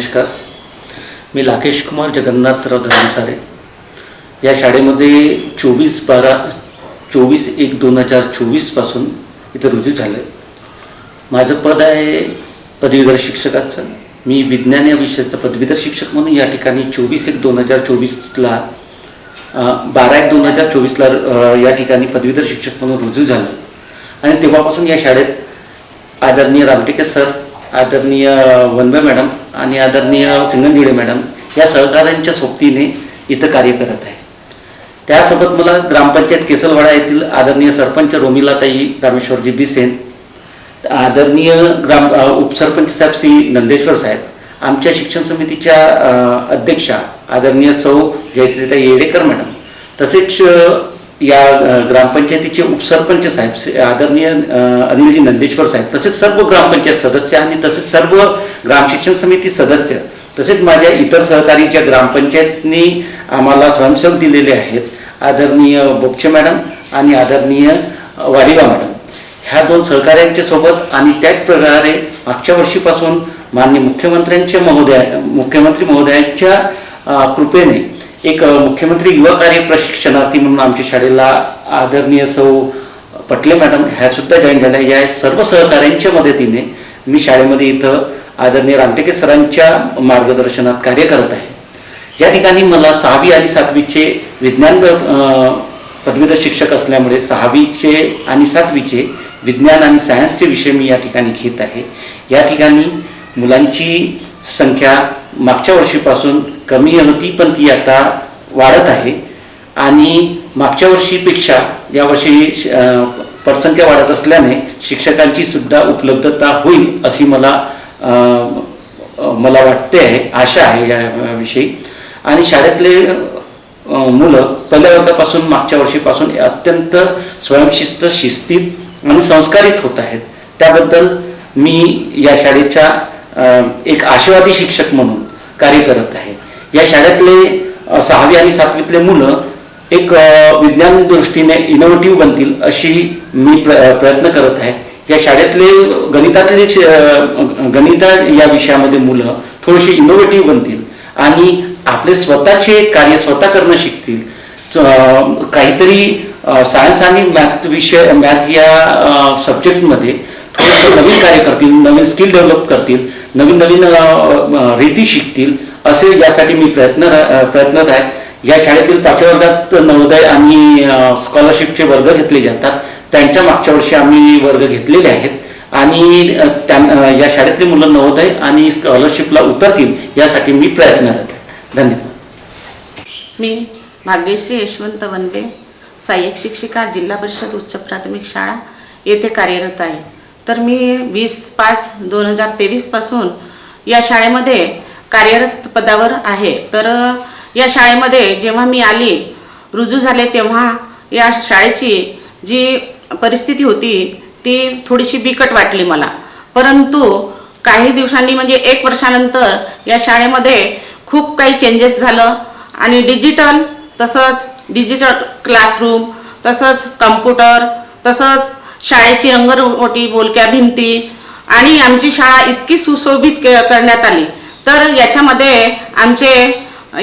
नमस्कार. मी लाकेश कुमार जगन्नाथराव धर्मसारे. या शाळेमध्ये चोवीस बारा चोवीस एक दोन हजार चोवीसपासून इथं रुजू झालं आहे माझं पद आहे पदवीधर शिक्षकाचं. मी विज्ञान या विषयाचं पदवीधर शिक्षक म्हणून या ठिकाणी चोवीस एक दोन हजार चोवीसला बारा एक दोन हजार चोवीसला या ठिकाणी पदवीधर शिक्षक म्हणून रुजू झालं आणि तेव्हापासून या शाळेत आदरणीय रामटेके सर आदरणीय वनवे मॅडम आणि आदरणीय सिंगनगिडे मॅडम या सहकाऱ्यांच्या सोबतीने इथं कार्य करत आहे. त्यासोबत मला ग्रामपंचायत केसलवाडा येथील आदरणीय सरपंच रोमिलाताई रामेश्वरजी बिसेन आदरणीय ग्राम उपसरपंच साहेब श्री नंदेश्वर साहेब आमच्या शिक्षण समितीच्या अध्यक्षा आदरणीय सौ जयश्रीता येडेकर मॅडम तसेच या ग्रामपंचायतीचे उपसरपंच साहेब आदरणीय अनिलजी नंदेश्वर साहेब तसेच सर्व ग्रामपंचायत सदस्य आणि तसेच सर्व ग्रामशिक्षण समिती सदस्य तसेच माझ्या इतर सहकारी ज्या ग्रामपंचायतनी आम्हाला स्वयंसेवक दिलेले आहेत आदरणीय बोपचे मॅडम आणि आदरणीय वारिबा मॅडम. ह्या दोन सहकाऱ्यांच्या सोबत आणि त्याच प्रकारे मागच्या वर्षीपासून माननीय मुख्यमंत्र्यांच्या महोदया मुख्यमंत्री महोदयांच्या कृपेने एक मुख्यमंत्री युवा कार्य प्रशिक्षणार्थी म्हणून आमच्या शाळेला आदरणीय सौ पटले मॅडम ह्या सुद्धा जॉईन झाल्या. या सर्व सहकाऱ्यांच्या मदतीने मी शाळेमध्ये इथं आदरणीय रामटेके सरांच्या मार्गदर्शनात कार्य करत आहे. या ठिकाणी मला सहावी आणि सातवीचे विज्ञान पदवीधर शिक्षक असल्यामुळे सहावीचे आणि सातवीचे विज्ञान आणि सायन्सचे विषय मी या ठिकाणी घेत आहे. या ठिकाणी मुलांची संख्या मागच्या वर्षीपासून कमी होती पण ती आता वाढत आहे. आणि मागच्या वर्षीपेक्षा यावर्षी पटसंख्या वाढत असल्याने शिक्षकांची सुद्धा उपलब्धता होईल अशी मला मला वाटते आहे आशा आहे या विषयी आणि शाळेतले मुलं पहिल्या वर्गापासून मागच्या वर्षीपासून अत्यंत स्वयंशिस्त शिस्तीत आणि संस्कारित होत आहेत. त्याबद्दल मी या शाळेच्या एक आशावादी शिक्षक म्हणून कार्य करत आहे. या शाळेतले सहावी आणि सातवीतले मुलं एक विज्ञान दृष्टीने इनोव्हेटिव्ह बनतील अशी मी प्र प्रयत्न करत आहे. या शाळेतले गणितातले गणिता या विषयामध्ये मुलं थोडीशी इनोव्हेटिव्ह बनतील आणि आपले स्वतःचे कार्य स्वतः करणं शिकतील. काहीतरी सायन्स आणि मॅथ विषय मॅथ या सब्जेक्टमध्ये थोडंसं नवीन कार्य करतील नवीन स्किल डेव्हलप करतील नवीन नवीन रीती शिकतील. असे यासाठी मी प्रयत्न प्रयत्नत आहे. या शाळेतील पाचव्या वर्गात नवोदय आणि स्कॉलरशिपचे वर्ग घेतले जातात. त्यांच्या मागच्या वर्षी आम्ही वर्ग घेतलेले आहेत. आणि त्या त्यां या शाळेतली मुलं नवोदय आणि स्कॉलरशिपला उतरतील यासाठी मी प्रयत्नरत आहे. धन्यवाद. मी भाग्यश्री यशवंत वनबे सहाय्यक शिक्षिका जिल्हा परिषद उच्च प्राथमिक शाळा येथे कार्यरत आहे. तर मी वीस पाच दोन हजार तेवीसपासून या शाळेमध्ये कार्यरत पदावर आहे. तर या शाळेमध्ये जेव्हा मी आली रुजू झाले तेव्हा या शाळेची जी परिस्थिती होती ती थोडीशी बिकट वाटली मला. परंतु काही दिवसांनी म्हणजे एक वर्षानंतर या शाळेमध्ये खूप काही चेंजेस झालं आणि डिजिटल तसंच डिजिटल क्लासरूम तसंच कम्प्युटर तसंच शाळेची रंगरंगोटी बोलक्या भिंती आणि आमची शाळा इतकी सुशोभित के- करण्यात आली. तर याच्यामध्ये आमचे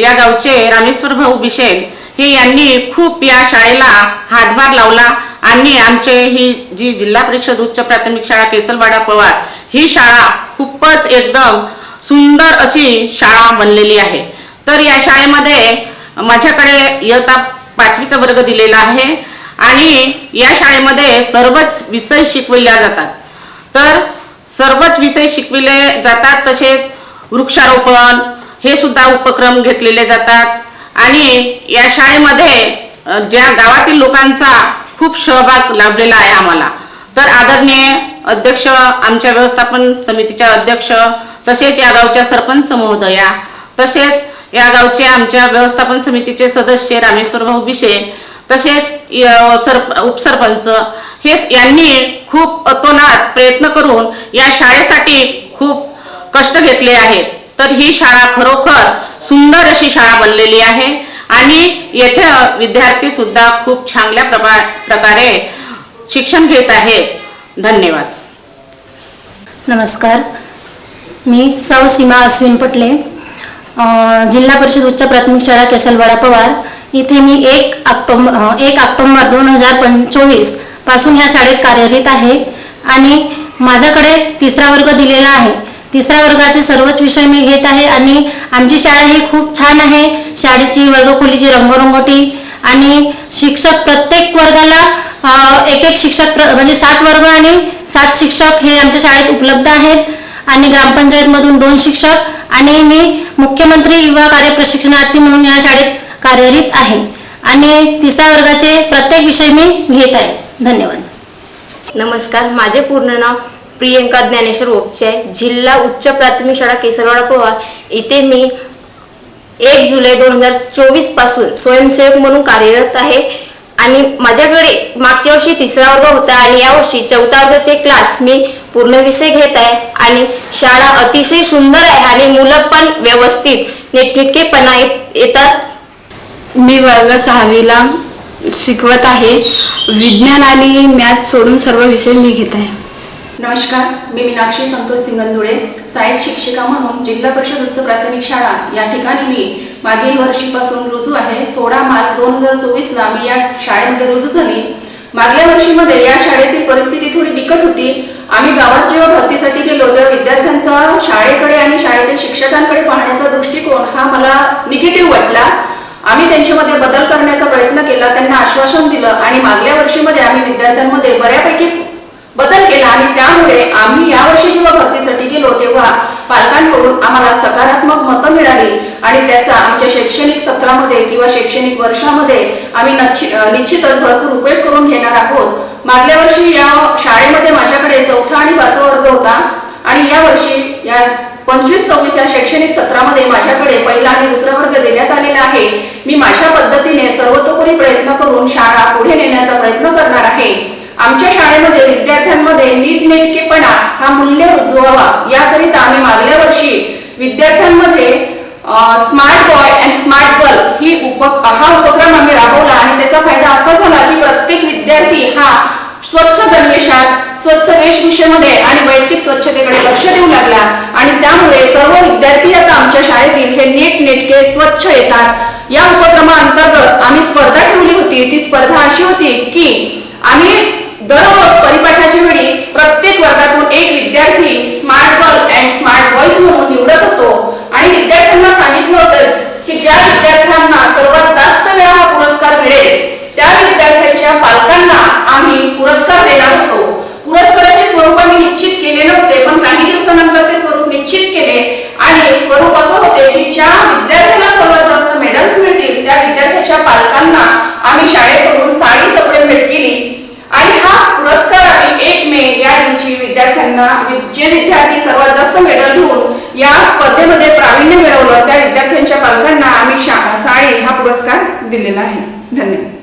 या गावचे रामेश्वर भाऊ बिशेन हे यांनी खूप या शाळेला हातभार लावला आणि आमचे ही जी जिल्हा परिषद उच्च प्राथमिक शाळा केसलवाडा पवार ही शाळा खूपच एकदम सुंदर अशी शाळा बनलेली आहे. तर या शाळेमध्ये माझ्याकडे इयत्ता पाचवीचा वर्ग दिलेला आहे आणि या शाळेमध्ये सर्वच विषय शिकविल्या जातात. तर सर्वच विषय शिकविले जातात तसेच वृक्षारोपण हे सुद्धा उपक्रम घेतलेले जातात. आणि या शाळेमध्ये ज्या गावातील लोकांचा खूप सहभाग लाभलेला आहे आम्हाला. तर आदरणीय अध्यक्ष आमच्या व्यवस्थापन समितीच्या अध्यक्ष तसेच या गावच्या सरपंच महोदया तसेच या गावचे आमच्या व्यवस्थापन समितीचे सदस्य रामेश्वर भाऊ बिशे तसेच सरप सर उपसरपंच हे यांनी खूप अतोनात प्रयत्न करून या शाळेसाठी खूप कष्ट घेतले आहेत तर ही शाळा खरोखर सुंदर अशी शाळा बनलेली आहे. आणि येथे विद्यार्थी सुद्धा खूप चांगल्या प्रका प्रकारे शिक्षण घेत आहेत. धन्यवाद. नमस्कार. मी सौ सीमा अश्विन पटले. जिल्हा परिषद उच्च प्राथमिक शाळा केसलवाडा पवार. इथे मी एक ऑक्टोबर एक ऑक्टोंबर दोन हजार पंचोवीसपासून ह्या शाळेत कार्यरत आहे. आणि माझ्याकडे तिसरा वर्ग दिलेला आहे. तिसऱ्या वर्गाचे सर्वच विषय मी घेत आहे आणि आमची शाळा ही खूप छान आहे. शाळेची वर्गखोलीची रंगरंगोटी आणि शिक्षक प्रत्येक वर्गाला एक एक शिक्षक प्र- म्हणजे सात वर्ग आणि सात शिक्षक हे आमच्या शाळेत उपलब्ध आहेत. आणि ग्रामपंचायतमधून दोन शिक्षक आणि मी मुख्यमंत्री युवा कार्य प्रशिक्षणार्थी म्हणून या शाळेत कार्यरत आहे. आणि तिसऱ्या वर्गाचे प्रत्येक विषय मी घेत आहे. धन्यवाद. नमस्कार माझे पूर्ण नाव प्रियंका ज्ञानेश्वर ओपचे आहे जिल्हा उच्च प्राथमिक शाळा केसरवाडा पवार. इथे मी एक जुलै दोन हजार चोवीसपासून स्वयंसेवक म्हणून कार्यरत आहे. आणि माझ्याकडे मागच्या वर्षी तिसरा वर्ग होता आणि यावर्षी चौथा वर्गाचे क्लास मी पूर्ण विषय घेत आहे. आणि शाळा अतिशय सुंदर आहे आणि मुलं पण व्यवस्थित नीटनेटकेपणा येतात. मी वर्ग सहावीला शिकवत आहे. विज्ञान आणि मॅथ सोडून सर्व विषय मी घेत आहे. नमस्कार मी मीनाक्षी संतोष सिंगनजुळे सहाय्यक शिक्षिका म्हणून जिल्हा परिषद उच्च प्राथमिक शाळा या ठिकाणी मी मागील वर्षीपासून रुजू आहे. सोळा मार्च दोन हजार चोवीसला मी या शाळेमध्ये रुजू झाली. मागल्या वर्षीमध्ये या शाळेतील परिस्थिती थोडी बिकट होती. आम्ही गावात जेव्हा भरतीसाठी गेलो तेव्हा विद्यार्थ्यांचा शाळेकडे आणि शाळेतील शिक्षकांकडे पाहण्याचा दृष्टिकोन हा मला निगेटिव्ह वाटला. आम्ही त्यांच्यामध्ये बदल करण्याचा प्रयत्न केला त्यांना आश्वासन दिलं आणि मागल्या वर्षीमध्ये आम्ही विद्यार्थ्यांमध्ये बऱ्यापैकी आणि त्यामुळे आम्ही यावर्षी जेव्हा भरतीसाठी गेलो तेव्हा पालकांकडून आम्हाला सकारात्मक मतं मिळाली आणि त्याचा आमच्या शैक्षणिक सत्रामध्ये किंवा शैक्षणिक वर्षामध्ये आम्ही निश्चितच भरपूर उपयोग करून घेणार आहोत. मागल्या वर्षी या शाळेमध्ये माझ्याकडे चौथा आणि पाचवा वर्ग होता आणि या वर्षी या पंचवीस सव्वीस या शैक्षणिक सत्रामध्ये माझ्याकडे पहिला आणि दुसरा वर्ग देण्यात आलेला आहे. मी माझ्या पद्धतीने सर्वतोपरी प्रयत्न करून शाळा पुढे नेण्याचा प्रयत्न करणार आहे. आमच्या शाळेमध्ये विद्यार्थ्यांमध्ये नीटनेटकेपणा हा मूल्य रुजवावा याकरिता आम्ही मागल्या वर्षी विद्यार्थ्यांमध्ये smart boy and smart girl ही उप हा उपक्रम आम्ही राबवला आणि त्याचा फायदा असा झाला की प्रत्येक विद्यार्थी हा स्वच्छ गणवेशात स्वच्छ वेशभूषेमध्ये आणि वैयक्तिक स्वच्छतेकडे लक्ष देऊ लागला. आणि त्यामुळे सर्व विद्यार्थी आता आमच्या शाळेतील हे नीट नेटके स्वच्छ येतात. या उपक्रमाअंतर्गत आम्ही स्पर्धा ठेवली होती. ती स्पर्धा अशी होती की आम्ही दररोज परिपाठाच्या वेळी प्रत्येक वर्गातून एक विद्यार्थी smart girl and smart boys म्हणून निवडत होतो. आणि विद्यार्थ्यांना सांगितलं होतं की ज्या विद्यार्थ्यांना सर्वात जास्त वेळा हा पुरस्कार मिळेल त्या विद्यार्थ्यांच्या पालकांना आम्ही पुरस्कार देणार होतो पुरस्काराचे स्वरूप आम्ही निश्चित केले नव्हते पण काही दिवसानंतर ते स्वरूप निश्चित केले आणि स्वरूप असं होते की ज्या विद्यार्थ्यांना सर्वात जास्त मेडल्स मिळतील त्या विद्यार्थ्याच्या पालकांना आम्ही शाळेकडून साडी सप्रेम भेट केली आणि हा पुरस्कार आम्ही एक मे या दिवशी विद्यार्थ्यांना म्हणजे जे विद्यार्थी सर्वात जास्त मेडल घेऊन या स्पर्धेमध्ये प्रावीण्य मिळवलं त्या विद्यार्थ्यांच्या पालकांना आम्ही साळे हा पुरस्कार दिलेला आहे. धन्यवाद.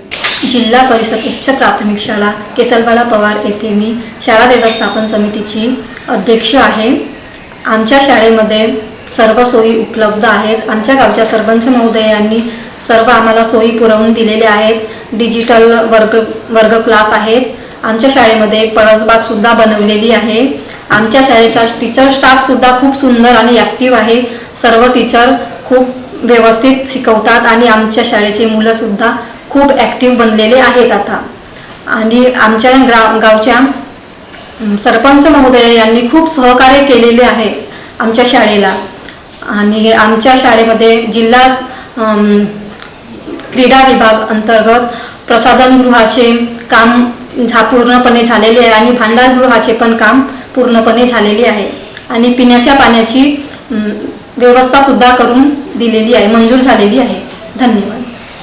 जिल्हा परिषद उच्च प्राथमिक शाळा केसलवाडा पवार येथे मी शाळा व्यवस्थापन समितीची अध्यक्ष आहे. आमच्या शाळेमध्ये सर्व सोयी उपलब्ध आहेत. आमच्या गावच्या सरपंच महोदयांनी सर्व आम्हाला सोयी पुरवून दिलेल्या आहेत. डिजिटल वर्ग वर्ग क्लास आहेत. आमच्या शाळेमध्ये परसबागसुद्धा बनवलेली आहे. आमच्या शाळेचा टीचर स्टाफसुद्धा खूप सुंदर आणि ॲक्टिव्ह आहे. सर्व टीचर खूप व्यवस्थित शिकवतात आणि आमच्या शाळेची मुलंसुद्धा खूप ॲक्टिव्ह बनलेले आहेत आता. आणि आमच्या ग्रा गावच्या सरपंच महोदय यांनी खूप सहकार्य केलेले आहे आमच्या शाळेला. आणि आमच्या शाळेमध्ये जिल्हा क्रीडा विभाग अंतर्गत प्रसाधनगृहाचे काम झा पूर्णपणे झालेले आहे आणि भांडारगृहाचे पण काम पूर्णपणे झालेली आहे. आणि पिण्याच्या पाण्याची व्यवस्थासुद्धा करून दिलेली आहे. मंजूर झालेली आहे. धन्यवाद.